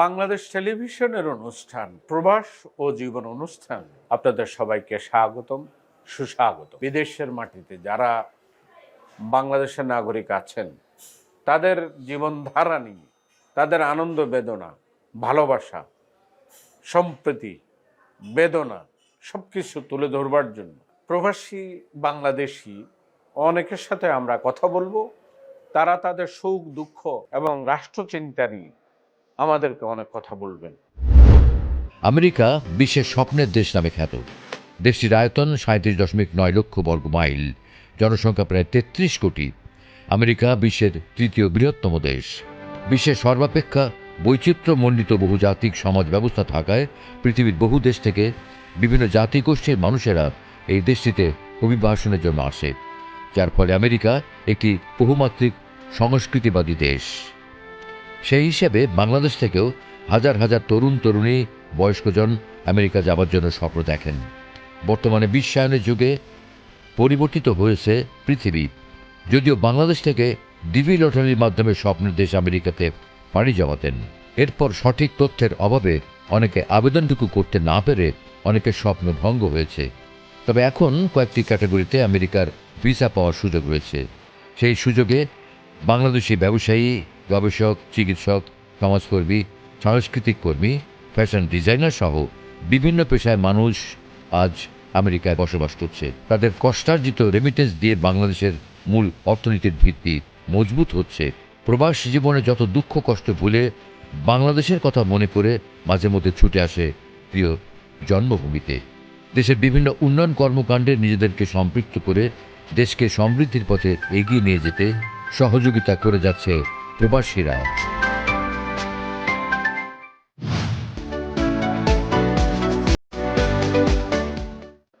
বাংলাদেশ টেলিভিশনের অনুষ্ঠান, প্রবাস ও জীবন অনুষ্ঠান। আপনাদের সবাইকে স্বাগতম সুস্বাগত বিদেশের মাটিতে যারা বাংলাদেশের নাগরিক আছেন, তাদের জীবনধারা নিয়ে, তাদের আনন্দ বেদনা, ভালোবাসা, সম্প্রীতি, বেদনা সব কিছু তুলে ধরবার জন্য প্রবাসী বাংলাদেশি অনেকের সাথে আমরা কথা বলব। তারা তাদের সুখ, দুঃখ এবং রাষ্ট্রচিন্তা নিয়ে আমাদেরকে অনেক কথা বলবেন। আমেরিকা বিশ্বের স্বপ্নের দেশ নামে খ্যাত। দেশটির আয়তন সাঁত্রিশ দশমিক নয় লক্ষ বর্গ মাইল। জনসংখ্যা প্রায় তেত্রিশ কোটি। আমেরিকা বিশ্বের তৃতীয় বৃহত্তম দেশ। বিশ্বের সর্বাপেক্ষা বৈচিত্র্যমণ্ডিত বহুজাতিক সমাজ ব্যবস্থা থাকায় পৃথিবীর বহু দেশ থেকে বিভিন্ন জাতিগোষ্ঠীর মানুষেরা এই দেশটিতে অভিবাসনের জন্য আসে। যার ফলে আমেরিকা একটি বহুমাত্রিক সংস্কৃতিবাদী দেশ। সেই হিসেবে বাংলাদেশ থেকেও হাজার হাজার তরুণ তরুণী, বয়স্কজন আমেরিকা যাবার জন্য স্বপ্ন দেখেন। বর্তমানে বিশ্বায়নের যুগে পরিবর্তিত হয়েছে পৃথিবী। যদিও বাংলাদেশ থেকে ডিভি লটারির মাধ্যমে স্বপ্নের দেশ আমেরিকাতে পাড়ি জমাতেন। এরপর সঠিক তথ্যের অভাবে অনেকে আবেদনটুকু করতে না পেরে অনেকের স্বপ্ন ভঙ্গ হয়েছে। তবে এখন কয়েকটি ক্যাটাগরিতে আমেরিকার ভিসা পাওয়ার সুযোগ রয়েছে। সেই সুযোগে বাংলাদেশি ব্যবসায়ী গবেষক, চিকিৎসক, সমাজকর্মী, সাংস্কৃতিক কর্মী ফ্যাশন ডিজাইনার সহ বিভিন্ন পেশায় মানুষ আজ আমেরিকায় বসবাস করছে। তাদের কষ্টার্জিত রেমিটেন্স দিয়ে বাংলাদেশের মূল অর্থনীতির ভিত্তি মজবুত হচ্ছে। প্রবাস জীবনে যত দুঃখ, কষ্ট ভুলে বাংলাদেশের কথা মনে করে মাঝে মধ্যে ছুটে আসে প্রিয় জন্মভূমিতে। দেশের বিভিন্ন উন্নয়ন কর্মকাণ্ডে নিজেদেরকে সম্পৃক্ত করে দেশকে সমৃদ্ধির পথে এগিয়ে নিয়ে যেতে সহযোগিতা করে যাচ্ছে প্রবাসীরা।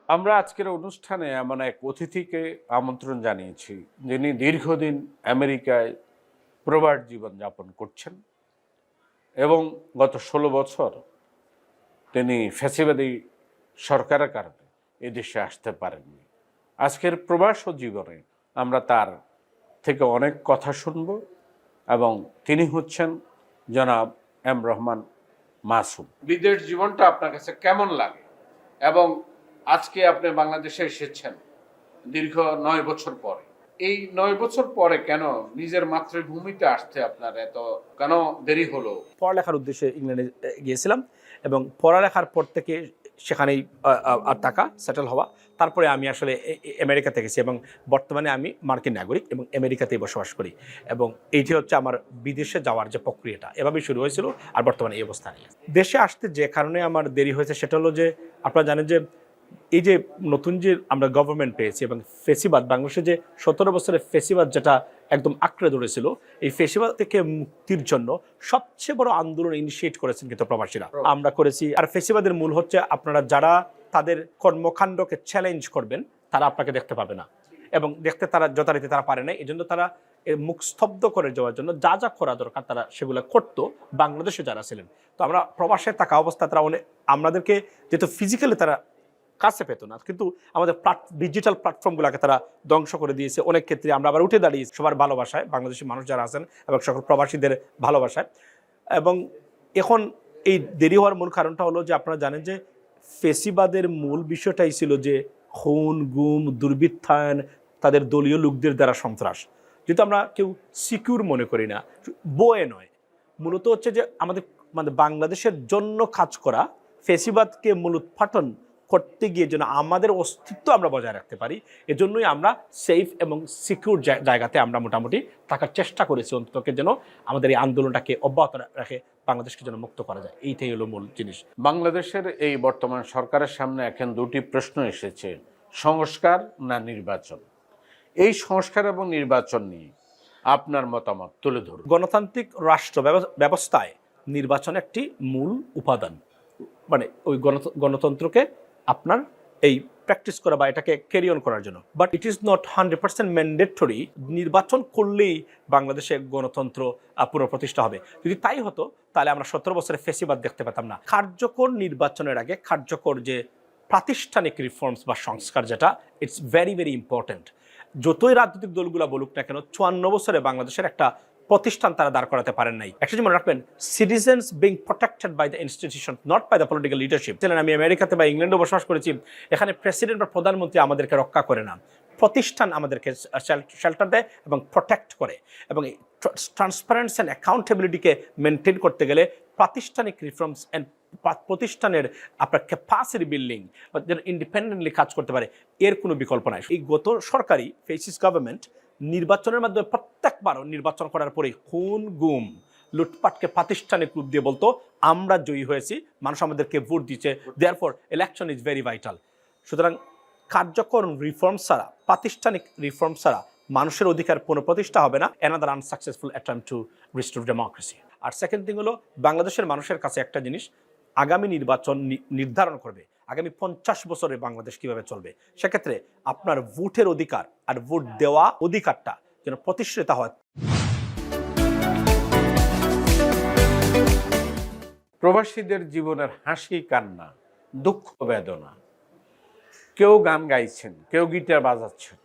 আমরা আজকের অনুষ্ঠানে এমন এক অতিথিকে আমন্ত্রণ জানিয়েছি, যিনি দীর্ঘদিন আমেরিকায় প্রবাস জীবন যাপন করছেন এবং গত ষোলো বছর তিনি ফ্যাসিবাদী সরকারের কারণে এদেশে আসতে পারেননি। আজকের প্রবাস জীবনে আমরা তার থেকে অনেক কথা শুনব। এবং তিনি হচ্ছেন জনাব এম রহমান মাসুম। বিদেশ জীবনটা আপনার কাছে কেমন লাগে? এবং আজকে আপনি বাংলাদেশে এসেছেন দীর্ঘ নয় বছর পরে। এই নয় বছর পরে কেন নিজের মাতৃভূমিতে আসতে আপনার এত কেন দেরি হলো? পড়ালেখার উদ্দেশ্যে ইংল্যান্ডে গিয়েছিলাম এবং পড়ালেখার পর থেকে সেখানেই আর টাকা সেটেল হওয়া। তারপরে আমি আসলে আমেরিকাতে গেছি এবং বর্তমানে আমি মার্কিন নাগরিক এবং আমেরিকাতেই বসবাস করি এবং এইটি হচ্ছে আমার বিদেশে যাওয়ার যে প্রক্রিয়াটা। এভাবেই শুরু হয়েছিল আর বর্তমানে এই অবস্থা নিয়ে দেশে আসতে যে কারণে আমার দেরি হয়েছে সেটা হলো যে, আপনারা জানেন যে এই যে নতুন যে আমরা গভর্নমেন্ট পেয়েছি এবং ফেসিবাদ বাংলাদেশে যে সতেরো বছরের ফেসিবাদ যেটা একদম আঁকড়ে ধরেছিল এই ফেসিবাদ থেকে মুক্তির জন্য সবচেয়ে বড় আন্দোলন ইনিশিয়েট করেছেন কিন্তু প্রবাসীরা। আমরা করেছি আর ফেসিবাদের মূল হচ্ছে আপনারা যারা তাদের কর্মকাণ্ডকে চ্যালেঞ্জ করবেন তারা আপনাকে দেখতে পাবে না। এবং দেখতে তারা যথারীতি তারা পারে না এই জন্য তারা মুখ স্তব্ধ করে যাওয়ার জন্য যা যা করা দরকার তারা সেগুলো করতো বাংলাদেশে যারা ছিলেন। তো আমরা প্রবাসে থাকা অবস্থা তারা অনেক আমাদেরকে যেহেতু ফিজিক্যালি তারা কাছে পেত না। কিন্তু আমাদের ডিজিটাল প্ল্যাটফর্মগুলোকে তারা ধ্বংস করে দিয়েছে। অনেক ক্ষেত্রে আমরা আবার উঠে দাঁড়িয়েছি সবার ভালোবাসায়, বাংলাদেশি মানুষ যারা আছেন এবং সকল প্রবাসীদের ভালোবাসায়। এবং এখন এই দেরি হওয়ার মূল কারণটা হলো যে আপনারা জানেন যে ফেসিবাদের মূল বিষয়টাই ছিল যে খুন, গুম, দুর্বৃত্তায়ন, তাদের দলীয় লোকদের দ্বারা সন্ত্রাস। যেহেতু আমরা কেউ সিকিউর মনে করি না বয়ে নয়। মূলত হচ্ছে যে আমাদের মানে বাংলাদেশের জন্য কাজ করা ফেসিবাদকে মূল মূলোৎপাটন করতে গিয়ে যেন আমাদের অস্তিত্ব আমরা বজায় রাখতে পারি এজন্যই আমরা সেফ এবং সিকিউর জায়গাতে আমরা মোটামুটি থাকার চেষ্টা করেছি। অন্ততকে যেন আমাদের এই আন্দোলনটাকে অব্যাহত রাখে বাংলাদেশকে যেন মুক্ত করা যায়। এইটাই হলো মূল জিনিস। বাংলাদেশের এই বর্তমান সরকারের সামনে এখন দুটি প্রশ্ন এসেছে সংস্কার না নির্বাচন? এই সংস্কার এবং নির্বাচন নিয়ে আপনার মতামত তুলে ধরুন। গণতান্ত্রিক রাষ্ট্র ব্যব- ব্যবস্থায় নির্বাচন একটি মূল উপাদান। মানে ওই গণত- গণতন্ত্রকে আপনার এই প্র্যাকটিস করা বা এটাকে ক্যারি অন করার জন্য। But it is not hundred percent mandatory নির্বাচন করলেই বাংলাদেশে গণতন্ত্র পুনঃপ্রতিষ্ঠা হবে। যদি তাই হতো, তাহলে আমরা সতেরো বছরের ফেসিবাদ দেখতে পেতাম না। কার্যকর নির্বাচনের আগে কার্যকর যে প্রাতিষ্ঠানিক রিফর্মস বা সংস্কার যেটা ইটস ভেরি ভেরি ইম্পর্ট্যান্ট যতই রাজনৈতিক দলগুলো বলুক না কেন, চুয়ান্ন বছরে বাংলাদেশের একটা প্রতিষ্ঠান তারা দাঁড় করাতে পারেন নাই। একটা মনে রাখবেন citizens being protected by the institution not by the political leadership আমি আমেরিকাতে বা ইংল্যান্ডে বসবাস করেছি, এখানে প্রেসিডেন্ট বা প্রধানমন্ত্রী আমাদেরকে রক্ষা করে না। প্রতিষ্ঠান আমাদেরকে শেল্টার দেয় এবং প্রোটেক্ট করে। এবং ট্রান্সপারেন্স অ্যান্ড অ্যাকাউন্টেবিলিটিকে মেনটেন করতে গেলে প্রাতিষ্ঠানিক রিফর্মস অ্যান্ড প্রতিষ্ঠানের আপনার ক্যাপাসিটি বিল্ডিং যেন ইন্ডিপেন্ডেন্টলি কাজ করতে পারে, এর কোনো বিকল্প নাই। এই গত সরকারি ফেসিস গভর্নমেন্ট নির্বাচনের মাধ্যমে প্রত্যেকবার নির্বাচন করার পরে খুন, গুম, লুটপাটকে প্রাতিষ্ঠানিক রূপ দিয়ে বলতো, আমরা জয়ী হয়েছি, মানুষ আমাদেরকে ভোট দিচ্ছে there for election is very vital সুতরাং কার্যকর রিফর্ম ছাড়া, প্রাতিষ্ঠানিক রিফর্ম ছাড়া মানুষের অধিকার পুনঃপ্রতিষ্ঠা হবে না another unsuccessful attempt to restore democracy R second thing হলো, বাংলাদেশের মানুষের কাছে একটা জিনিস, আগামী নির্বাচন নির্ধারণ করবে। আগামী পঞ্চাশ বছরে বাংলাদেশ কীভাবে চলবে? সেক্ষেত্রে আপনার ভোটের অধিকার আর ভোট দেওয়া অধিকারটা যেন প্রতিষ্ঠিত হয়। প্রবাসীদের জীবনের হাসি, কান্না, দুঃখ, বেদনা। কেউ গান গাইছেন, কেউ গিটার বাজাচ্ছেন,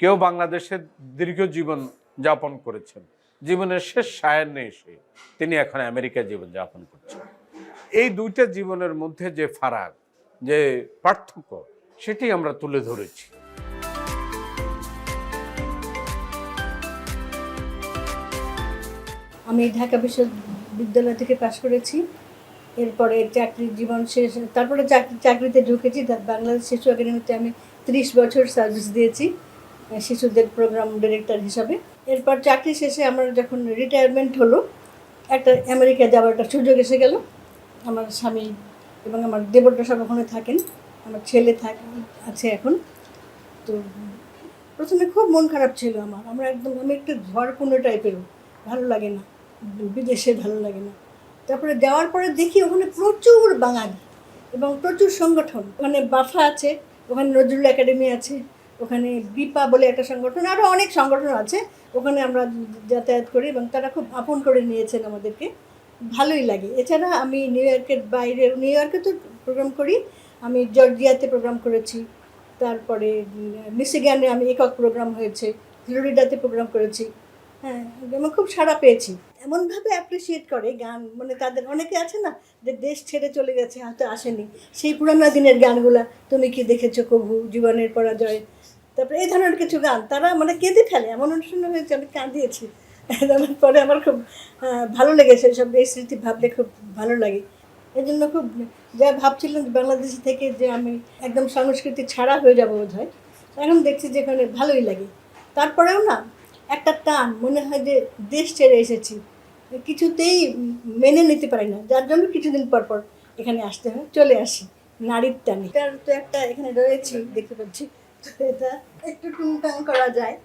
কেউ বাংলাদেশের দীর্ঘ জীবন যাপন করেছেন। জীবনের শেষ সায়ান্নে এসে তিনি এখন আমেরিকায় জীবন যাপন করছেন। এই দুইটা জীবনের মধ্যে যে ফারাক যে পার্থক্য, সেটি আমরা তুলে ধরেছি। আমি ঢাকা বিশ্ববিদ্যালয় থেকে পাশ করেছি। এরপরে চাকরির জীবন শেষ, তারপরে চাকরি চাকরিতে ঢুকেছি। বাংলাদেশ শিশু একাডেমিতে আমি ত্রিশ বছর সার্ভিস দিয়েছি শিশুদের প্রোগ্রাম ডিরেক্টর হিসাবে। এরপর চাকরি শেষে আমার যখন রিটায়ারমেন্ট হলো, একটা আমেরিকা যাওয়ার একটা সুযোগ এসে গেল। আমার স্বামী এবং আমার দেবরটা সব ওখানে থাকেন, আমার ছেলে থাক, আছে এখন। তো প্রথমে খুব মন খারাপ ছিল আমার। আমরা একদম, আমি একটু ঝড়পূর্ণ টাইপের ভালো লাগে না। বিদেশে ভালো লাগে না। তারপরে যাওয়ার পরে দেখি ওখানে প্রচুর বাঙালি এবং প্রচুর সংগঠন। ওখানে বাফা আছে, ওখানে নজরুল একাডেমি আছে, ওখানে বিপা বলে একটা সংগঠন আরও অনেক সংগঠন আছে। ওখানে আমরা যাতায়াত করি এবং তারা খুব আপন করে নিয়েছেন আমাদেরকে। ভালোই লাগে। এছাড়া আমি নিউ ইয়র্কের বাইরে নিউ ইয়র্কে তো প্রোগ্রাম করি। আমি জর্জিয়াতে প্রোগ্রাম করেছি। তারপরে মিসিগানে আমি একক প্রোগ্রাম হয়েছে। ফ্লোরিডাতে প্রোগ্রাম করেছি। হ্যাঁ আমি খুব সাড়া পেয়েছি। এমনভাবে অ্যাপ্রিসিয়েট করে গান মানে তাদের, অনেকে আছে না যে দেশ ছেড়ে চলে গেছে, হয়তো আসেনি। সেই পুরানো দিনের গানগুলা, তুমি কি দেখেছ কবু জীবনের পরাজয়? তারপরে এই ধরনের কিছু গান, তারা মানে কেঁদে ফেলে। এমন অনুষ্ঠান হয়েছে, আমি কাঁদিয়েছি। তারপর পরে আমার খুব ভালো লেগেছে সব এই স্মৃতি ভাবলে খুব ভালো লাগে। এই জন্য খুব যা ভাবছিলাম বাংলাদেশ থেকে যে আমি একদম সংস্কৃতি ছাড়া হয়ে যাব বোধ হয় এখন দেখছি যে এখানে ভালোই লাগে। তারপরেও না, একটা টান মনে হয় যে দেশ ছেড়ে এসেছি। কিছুতেই মেনে নিতে পারি না, যার জন্য কিছুদিন পর পর এখানে আসতে হয়, চলে আসি নারীর টানে। এটার তো একটা এখানে রয়েছে, দেখতে পাচ্ছি। এটা একটু টুংটাং করা যায়।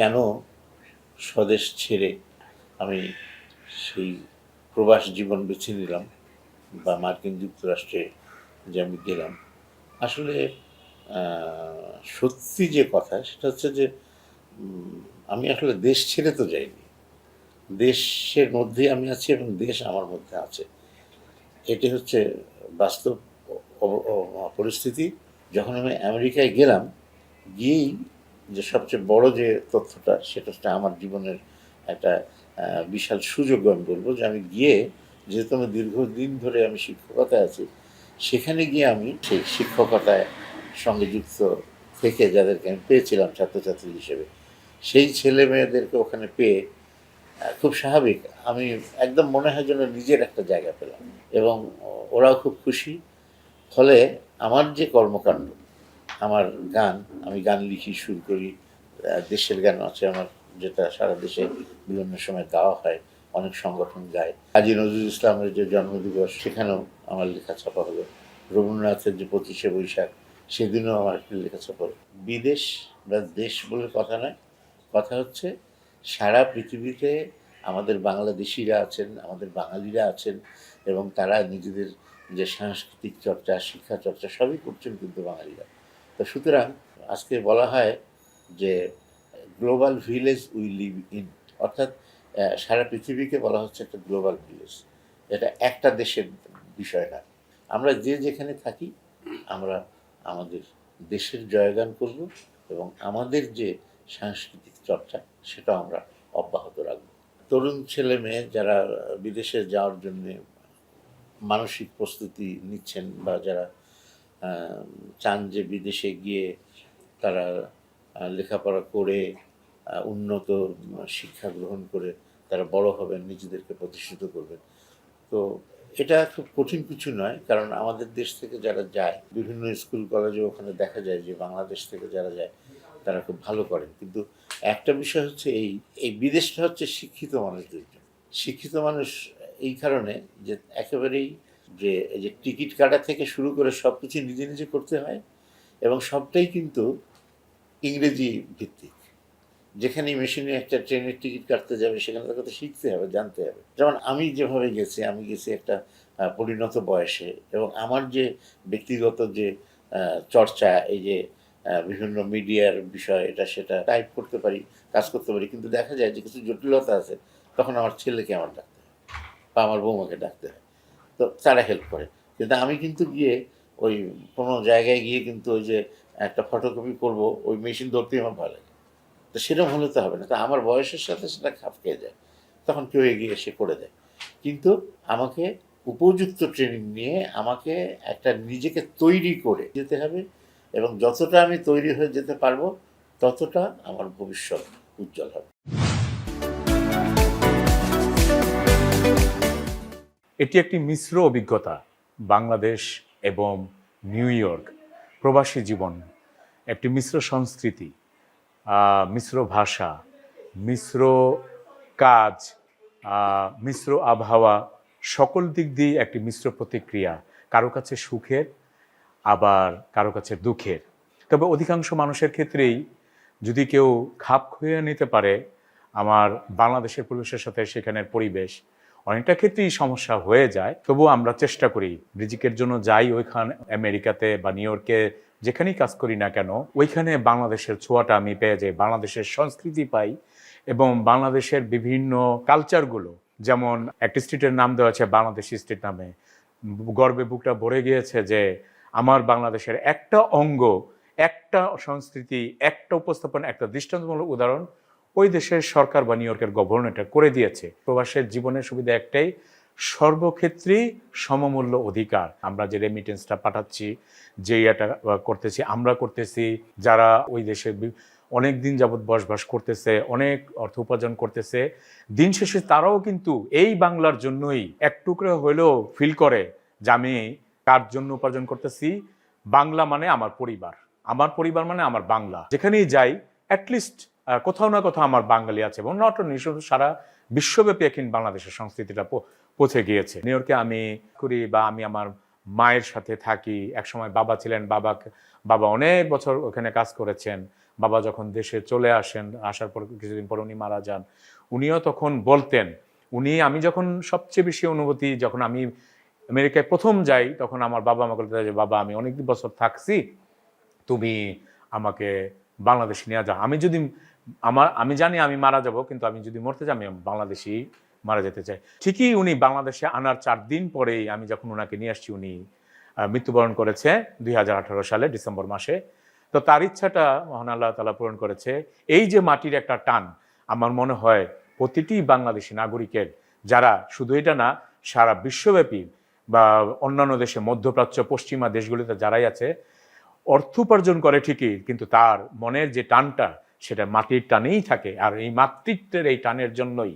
কেন স্বদেশ ছেড়ে আমি সেই প্রবাস জীবন বেছে নিলাম বা মার্কিন যুক্তরাষ্ট্রে যে আমি গেলাম? আসলে সত্যি যে কথা সেটা হচ্ছে যে আমি আসলে দেশ ছেড়ে তো যাইনি। দেশের মধ্যে আমি আছি এবং দেশ আমার মধ্যে আছে। এটি হচ্ছে বাস্তব পরিস্থিতি। যখন আমি আমেরিকায় গেলাম, গিয়েই যে সবচেয়ে বড় যে তথ্যটা, সেটা হচ্ছে আমার জীবনের একটা বিশাল সুযোগ আমি বলব যে আমি গিয়ে, যেহেতু আমি দীর্ঘদিন ধরে আমি শিক্ষকতায় আছি, সেখানে গিয়ে আমি সেই শিক্ষকতায় সঙ্গে যুক্ত থেকে যাদেরকে আমি পেয়েছিলাম ছাত্রছাত্রী হিসেবে, সেই ছেলে মেয়েদেরকে ওখানে পেয়ে খুব স্বাভাবিক। আমি একদম মনে হয় যেন নিজের একটা জায়গা পেলাম এবং ওরাও খুব খুশি। ফলে আমার যে কর্মকাণ্ড আমার গান, আমি গান লিখি সুর করি। দেশের গান আছে আমার, যেটা সারা দেশে বিভিন্ন সময় গাওয়া হয়, অনেক সংগঠন গায়। কাজী নজরুল ইসলামের যে জন্মদিবস, সেখানেও আমার লেখা ছাপা হলো। রবীন্দ্রনাথের যে পঁচিশে বৈশাখ, সেদিনও আমার লেখা ছাপা হলো। বিদেশ বা দেশ বলে কথা নয়, কথা হচ্ছে সারা পৃথিবীতে আমাদের বাংলাদেশিরা আছেন, আমাদের বাঙালিরা আছেন, এবং তারা নিজেদের যে সাংস্কৃতিক চর্চা, শিক্ষা চর্চা, সবই করছেন কিন্তু বাঙালিরা। তো সুতরাং আজকে বলা হয় যে global village we live in. অর্থাৎ সারা পৃথিবীকে বলা হচ্ছে একটা গ্লোবাল ভিলেজ। এটা একটা দেশের বিষয় না। আমরা যে যেখানে থাকি, আমরা আমাদের দেশের জয়গান করব এবং আমাদের যে সাংস্কৃতিক চর্চা সেটা আমরা অব্যাহত রাখব। তরুণ ছেলে মেয়ে যারা বিদেশে যাওয়ার জন্য মানসিক প্রস্তুতি নিচ্ছেন বা যারা চান যে বিদেশে গিয়ে তারা লেখাপড়া করে উন্নত শিক্ষা গ্রহণ করে তারা বড় হবেন, নিজেদেরকে প্রতিষ্ঠিত করবেন। তো এটা খুব কঠিন কিছু নয়, কারণ আমাদের দেশ থেকে যারা যায়, বিভিন্ন স্কুল, কলেজে ওখানে দেখা যায় যে বাংলাদেশ থেকে যারা যায়, তারা খুব ভালো করেন। কিন্তু একটা বিষয় হচ্ছে এই এই বিদেশটা হচ্ছে শিক্ষিত মানুষদের জন্য। শিক্ষিত মানুষ এই কারণে যে একেবারেই যে, এই যে টিকিট কাটা থেকে শুরু করে সব কিছু নিজে নিজে করতে হয় এবং সবটাই কিন্তু ইংরেজি ভিত্তিক। যেখানে মেশিনে একটা ট্রেনের টিকিট কাটতে যাবে, সেখানে তাকে তো শিখতে হবে, জানতে হবে। যেমন আমি যেভাবে গেছি, আমি গেছি একটা পরিণত বয়সে এবং আমার যে ব্যক্তিগত যে চর্চা, এই যে বিভিন্ন মিডিয়ার বিষয়, এটা সেটা টাইপ করতে পারি, কাজ করতে পারি, কিন্তু দেখা যায় যে কিছু জটিলতা আছে, তখন আমার ছেলেকে আমার ডাকতে হয় বা আমার বৌমাকে ডাকতে হয়। তো তারা হেল্প করে। কিন্তু আমি কিন্তু গিয়ে ওই কোনো জায়গায় গিয়ে কিন্তু ওই যে একটা ফটোকপি করব, ওই মেশিন ধরতেই আমার ভালো লাগে। তো সেরকম হলে তো হবে না। তো আমার বয়সের সাথে সেটা খাপ খেয়ে যায়। তখন কেউ এগিয়ে এসে করে দেয়। কিন্তু আমাকে উপযুক্ত ট্রেনিং নিয়ে আমাকে একটা নিজেকে তৈরি করে যেতে হবে এবং যতটা আমি তৈরি হয়ে যেতে পারব, ততটা আমার ভবিষ্যৎ উজ্জ্বল হবে। এটি একটি মিশ্র অভিজ্ঞতা, বাংলাদেশ এবং নিউ ইয়র্ক, প্রবাসী জীবন। একটি মিশ্র সংস্কৃতি মিশ্র ভাষা, মিশ্র কাজ মিশ্র আবহাওয়া, সকল দিক দিয়ে একটি মিশ্র প্রতিক্রিয়া, কারও কাছে সুখের, আবার কারও কাছে দুঃখের। তবে অধিকাংশ মানুষের ক্ষেত্রেই যদি কেউ খাপ খুঁয়ে নিতে পারে, আমার বাংলাদেশের পরিবেশের সাথে সেখানের পরিবেশ অনেকটা ক্ষেত্রেই সমস্যা হয়ে যায়। তবুও আমরা চেষ্টা করি রিজিকের জন্য যাই ওইখান, আমেরিকাতে বা নিউ ইয়র্কে যেখানেই কাজ করি না কেন, ওইখানে বাংলাদেশের ছোঁয়াটা আমি পেয়ে যাই, বাংলাদেশের সংস্কৃতি পাই এবং বাংলাদেশের বিভিন্ন কালচারগুলো যেমন একটি স্ট্রিটের নাম দেওয়া আছে, বাংলাদেশি স্ট্রিট নামে। গর্বে বুকটা ভরে গিয়েছে যে আমার বাংলাদেশের একটা অঙ্গ, একটা সংস্কৃতি, একটা উপস্থাপন, একটা দৃষ্টান্তমূলক উদাহরণ ওই দেশের সরকার বা নিউ ইয়র্কের গভর্নর এটা করে দিয়েছে। প্রবাসের জীবনের সুবিধা একটাই সর্বক্ষেত্রেই সমমূল্য অধিকার। আমরা যে রেমিটেন্সটা পাঠাচ্ছি, যে এটা করতেছি, আমরা করতেছি, যারা ওই দেশে অনেক দিন যাবৎ বসবাস করতেছে, অনেক অর্থ উপার্জন করতেছে, দিন শেষে তারাও কিন্তু এই বাংলার জন্যই এক টুকরো হলেও ফিল করে যে আমি কার জন্য উপার্জন করতেছি। বাংলা মানে আমার পরিবার। আমার পরিবার মানে আমার বাংলা। যেখানেই যাই অ্যাটলিস্ট কোথাও না কোথাও আমার বাঙালি আছে এবং নট অনলি শুধু সারা বিশ্বব্যাপী এখন বাংলাদেশের সংস্কৃতিটা পৌঁছে গিয়েছে। নিউ ইয়র্কে আমি করি বা আমি আমার মায়ের সাথে থাকি। একসময় বাবা ছিলেন, বাবা বাবা অনেক বছর ওখানে কাজ করেছেন। বাবা যখন দেশে চলে আসেন, আসার পর কিছুদিন পর উনি মারা যান। উনিও তখন বলতেন, উনি, আমি যখন সবচেয়ে বেশি অনুভূতি, যখন আমি আমেরিকায় প্রথম যাই, তখন আমার বাবা আমাকে বলতে যে, বাবা, আমি অনেক বছর থাকছি, তুমি আমাকে বাংলাদেশে নিয়ে যাও। আমি যদি আমার, আমি জানি আমি মারা যাব, কিন্তু আমি যদি মরতে যাই, আমি বাংলাদেশি মারা যেতে চাই। ঠিকই উনি বাংলাদেশে আনার চার দিন পরেই আমি যখন ওনাকে নিয়ে আসছি, উনি মৃত্যুবরণ করেছে দুই সালে, ডিসেম্বর মাসে। তো তার ইচ্ছাটা, মহান আল্লাহ তালা পূরণ করেছে। এই যে মাটির একটা টান, আমার মনে হয় প্রতিটি বাংলাদেশি নাগরিকের, যারা শুধু এটা না, সারা বিশ্বব্যাপী বা অন্যান্য দেশে, মধ্যপ্রাচ্য, পশ্চিমা দেশগুলিতে যারাই আছে, অর্থ উপার্জন করে ঠিকই, কিন্তু তার মনের যে টানটা সেটা মাটির টানেই থাকে আর এই মাতৃত্বের এই টানের জন্যই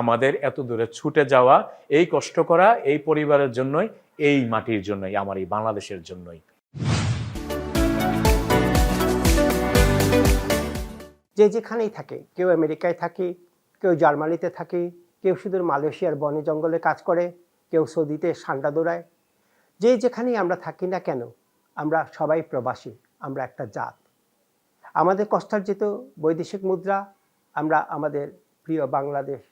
আমাদের এত দূরে ছুটে যাওয়া, এই কষ্ট করা, এই পরিবারের জন্যই, এই মাটির জন্যই, আমার এই বাংলাদেশের জন্যই। যে যেখানেই থাকে, কেউ আমেরিকায় থাকে, কেউ জার্মানিতে থাকে, কেউ শুধু মালয়েশিয়ার বনে জঙ্গলে কাজ করে, কেউ সৌদিতে সান্ডা দৌড়ায়। যে যেখানেই আমরা থাকি না কেন, আমরা সবাই প্রবাসী, আমরা একটা জাত। আমাদের কষ্টার্জিত বৈদেশিক মুদ্রা আমরা আমাদের প্রিয় বাংলাদেশ,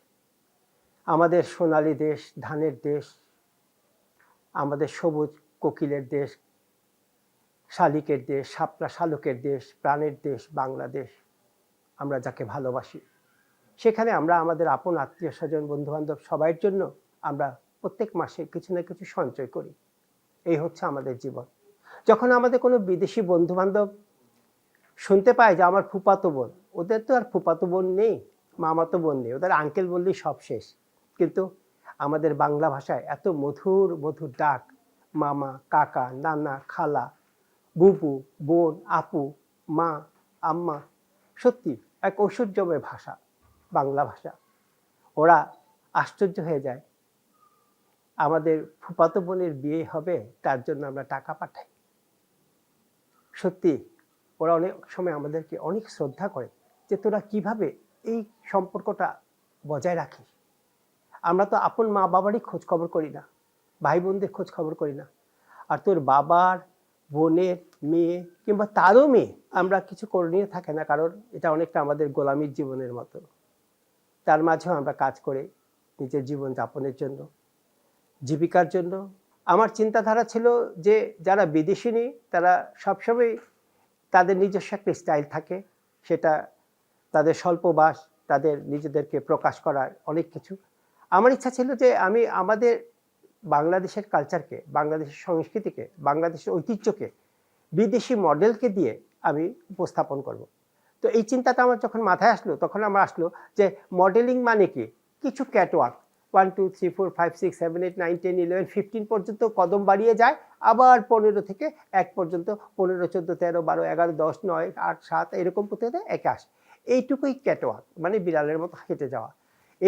আমাদের সোনালী দেশ, ধানের দেশ, আমাদের সবুজ কোকিলের দেশ, শালিকের দেশ, শাপলা শালুকের দেশ, প্রাণের দেশ, বাংলাদেশ, আমরা যাকে ভালোবাসি। সেখানে আমরা আমাদের আপন আত্মীয় স্বজন, বন্ধুবান্ধব সবার জন্য আমরা প্রত্যেক মাসে কিছু না কিছু সঞ্চয় করি। এই হচ্ছে আমাদের জীবন। যখন আমাদের কোনো বিদেশি বন্ধুবান্ধব শুনতে পায় যে আমার ফুপাতো বোন, ওদের তো আর ফুপাতো বোন নেই, মামাতো বোন নেই, ওদের আঙ্কেল বললেই সব শেষ। কিন্তু আমাদের বাংলা ভাষায় এত মধুর মধুর ডাক, মামা, কাকা, নানা, খালা বুপু বোন, আপু, মা, আম্মা, সত্যি এক ঐশ্বর্যময় ভাষা, বাংলা ভাষা। ওরা আশ্চর্য হয়ে যায়, আমাদের ফুপাতো বোনের বিয়ে হবে, তার জন্য আমরা টাকা পাঠাই। সত্যি ওরা অনেক সময় আমাদেরকে অনেক শ্রদ্ধা করে যে তোরা কীভাবে এই সম্পর্কটা বজায় রাখিস। আমরা তো আপন মা বাবারই খোঁজ খবর করি না, ভাই বোনদের খোঁজ খবর করি না। আর তোর বাবার, বোনের মেয়ে কিংবা তারও মেয়ে আমরা কিছু করণীয় থাকে না, কারণ এটা অনেকটা আমাদের গোলামীর জীবনের মতো। তার মাঝেও আমরা কাজ করে নিজের জীবন যাপনের জন্য, জীবিকার জন্য। আমার চিন্তাধারা ছিল যে যারা বিদেশিনী তারা সবসময় তাদের নিজস্ব একটা স্টাইল থাকে, সেটা তাদের স্বল্পবাস তাদের নিজেদেরকে প্রকাশ করার অনেক কিছু। আমার ইচ্ছা ছিল যে আমি আমাদের বাংলাদেশের কালচারকে বাংলাদেশের সংস্কৃতিকে, বাংলাদেশের ঐতিহ্যকে, বিদেশি মডেলকে দিয়ে আমি উপস্থাপন করব। তো এই চিন্তাটা আমার যখন মাথায় আসলো, তখন আমার আসলো যে মডেলিং মানে কি? কিছু catwalk one two three four five six seven eight nine ten eleven fifteen পর্যন্ত কদম বাড়িয়ে যায়। আবার পনেরো থেকে এক পর্যন্ত, পনেরো, চোদ্দ, তেরো, বারো, এগারো, দশ, নয়, আট, সাত, এরকম হতে একে আসে। এইটুকুই ক্যাটওয়ার্ক মানে বিড়ালের মতো হেঁটে যাওয়া।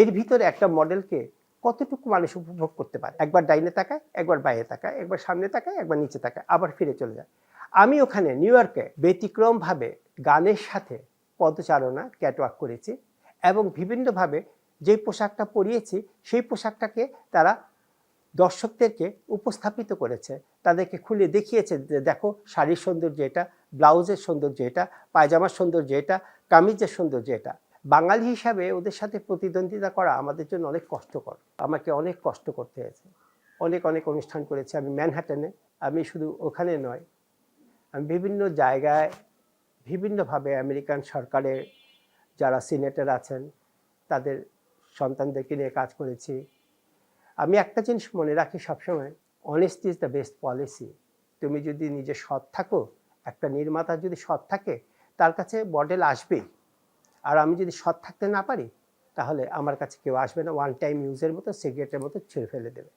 এর ভিতরে একটা মডেলকে কতটুকু মানুষ উপভোগ করতে পারে? একবার ডাইনে তাকায়, একবার বাইরে তাকায়, একবার সামনে তাকায়, একবার নিচে তাকায়, আবার ফিরে চলে যায়। আমি ওখানে নিউ ইয়র্কে ব্যতিক্রমভাবে গানের সাথে পদচারণা, ক্যাটওয়ার্ক করেছি এবং বিভিন্নভাবে যে পোশাকটা পরিয়েছি, সেই পোশাকটাকে তারা দর্শকদেরকে উপস্থাপিত করেছে। তাদেরকে খুলে দেখিয়েছে যে, দেখো, শাড়ির সৌন্দর্য এটা, ব্লাউজের সৌন্দর্য এটা, পায়জামার সৌন্দর্য এটা, কামিজের সৌন্দর্য এটা। বাঙালি হিসাবে ওদের সাথে প্রতিদ্বন্দ্বিতা করা আমাদের জন্য অনেক কষ্টকর। আমাকে অনেক কষ্ট করতে হয়েছে। অনেক অনেক অনুষ্ঠান করেছি আমি ম্যানহাটনে। আমি শুধু ওখানে নয়, আমি বিভিন্ন জায়গায় বিভিন্নভাবে আমেরিকান সরকারের যারা সিনেটর আছেন, তাদের সন্তানদেরকে নিয়ে কাজ করেছি। আমি একটা জিনিস মনে রাখি সবসময় honesty is the best policy তুমি যদি নিজে সৎ থাকো, একটা নির্মাতা যদি সৎ থাকে, তার কাছে মডেল আসবেই। আর আমি যদি সৎ থাকতে না পারি, তাহলে আমার কাছে কেউ আসবে না ওয়ান টাইম ইউজের মতো সিগারেটের মতো ছেড়ে ফেলে দেবে।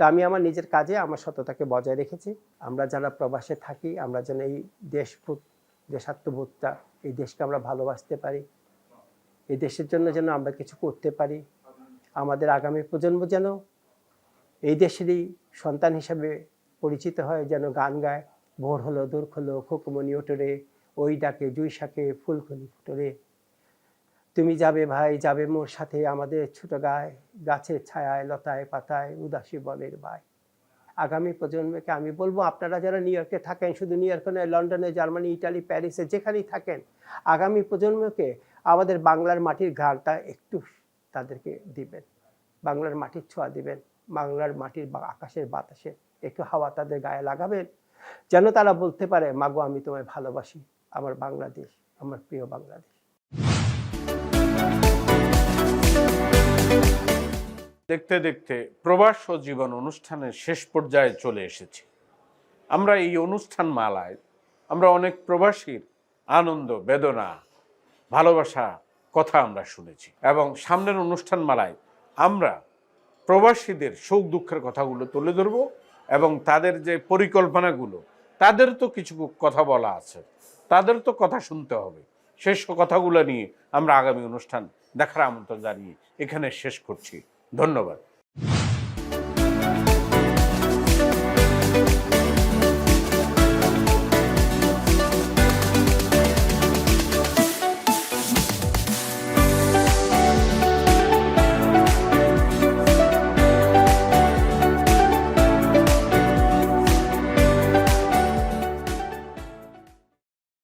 তো আমি আমার নিজের কাজে, আমার সততাকে বজায় রেখেছি। আমরা যারা প্রবাসে থাকি, আমরা যেন এই দেশবোধ দেশাত্মবোধটা, এই দেশকে আমরা ভালোবাসতে পারি। এই দেশের জন্য যেন আমরা কিছু করতে পারি। আমাদের আগামী প্রজন্ম যেন এই দেশেরই সন্তান হিসাবে পরিচিত হয়, যেন গান গায়, ভোর হলো, দূর হলো খোকমনি ওটরে ওই ডাকে, জুই শাকে ফুলকলি ফুটরে। তুমি যাবে ভাই, যাবে মোর সাথে আমাদের ছোট গায়ে, গাছের ছায়ায়, লতায় পাতায়, উদাসী বনের ভাই আগামী প্রজন্মকে আমি বলব, আপনারা যারা নিউ ইয়র্কে থাকেন, শুধু নিউ ইয়র্কে নয়, লন্ডনে, জার্মানি, ইটালি, প্যারিসে যেখানেই থাকেন, আগামী প্রজন্মকে আমাদের বাংলার মাটির ঘ্রাণটা একটু তাদেরকে দিবেন। বাংলার মাটির ছোঁয়া দিবেন, বাংলার মাটির আকাশের বাতাসে একটু হাওয়া তাদের গায়ে লাগাবেন, যেন তারা বলতে পারে, মাগো, আমি তোমায় ভালোবাসি, আমার বাংলাদেশ, আমার প্রিয় বাংলাদেশ। দেখতে দেখতে প্রবাস ও জীবন অনুষ্ঠানের শেষ পর্যায়ে চলে এসেছি। আমরা এই অনুষ্ঠান মালায় আমরা অনেক প্রবাসীর আনন্দ, বেদনা ভালোবাসা কথা আমরা শুনেছি। এবং সামনের অনুষ্ঠান মালায় আমরা প্রবাসীদের সুখ দুঃখের কথাগুলো তুলে ধরব এবং তাদের যে পরিকল্পনাগুলো, তাদের তো কিছু কথা বলা আছে। তাদের তো কথা শুনতে হবে। শেষ কথাগুলো নিয়ে আমরা আগামী অনুষ্ঠান দেখার আমন্ত্রণ জানিয়ে এখানে শেষ করছি। ধন্যবাদ।